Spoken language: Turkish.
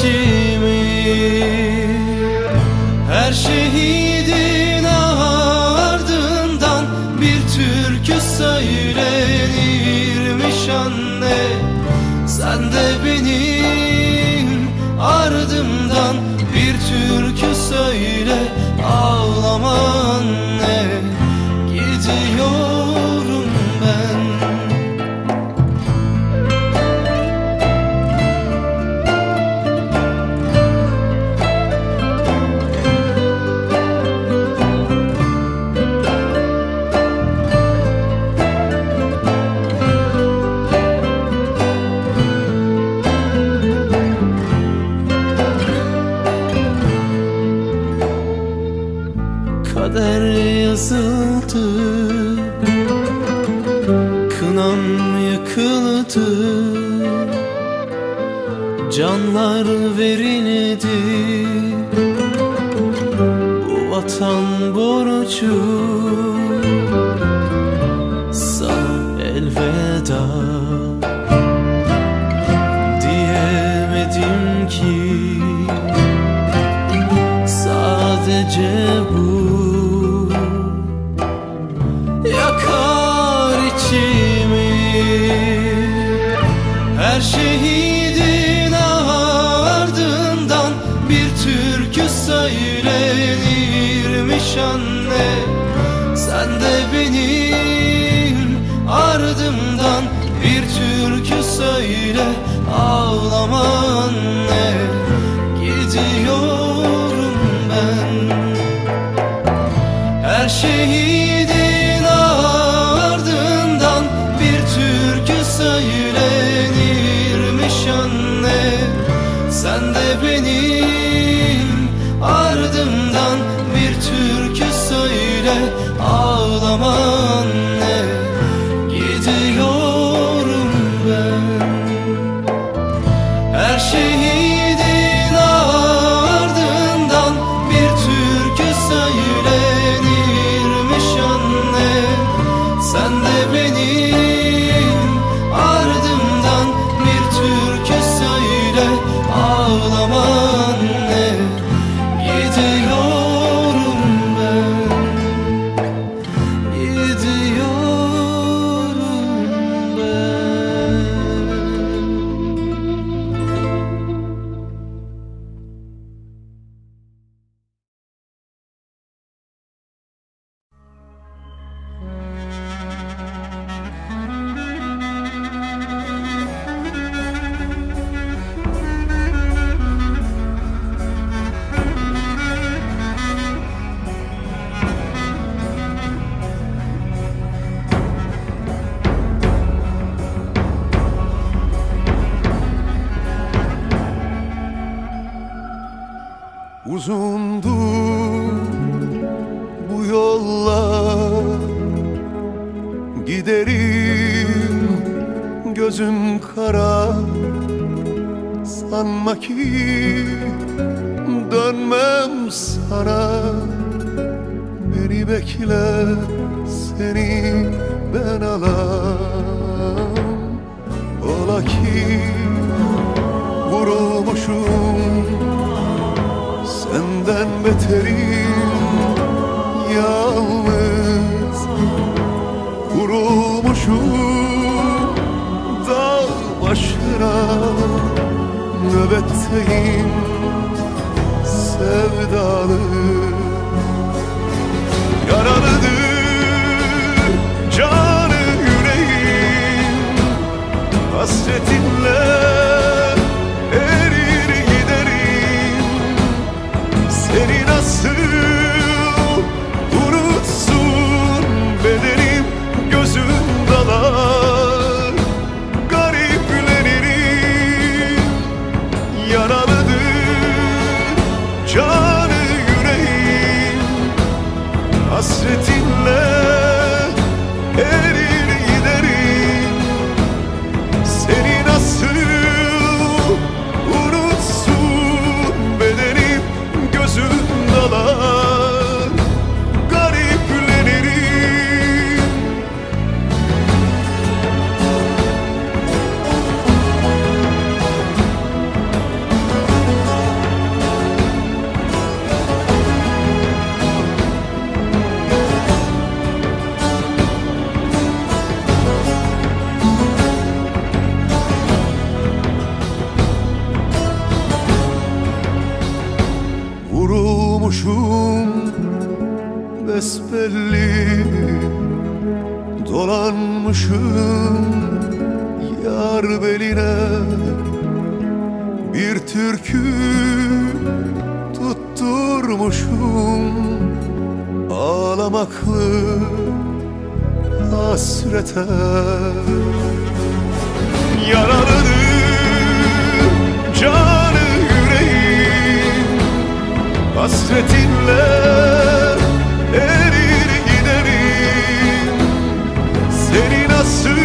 İçimi Her şehidin ardından Bir türkü söylenirmiş anne. Sen de benim ardımdan Bir türkü söyle Kader yazıldı. Kınam yakıldı Canlar verildi. Bu vatan borcu Her şehidin Uzundu bu yollar. Giderim gözüm kara. Sanma ki dönmem sana. Beni bekle seni ben alam. Ola ki vurulmuşum Senden beterim yalnız. Vurulmuşum dağ başına. Nöbetteyim sevdalı. Yaralıdır canı yüreğim. Hasretinle seni nasıl unutsun? Bedenim gözüm dalar. Gariplenirim yaralıdır canı yüreğim. Hasretinle el besbelli Dolanmışım yar beline. Bir türkü tutturmuşum Ağlamaklı hasrete. Yaralıdır canı yüreğim Hasretinle erir giderim. Seni nasıl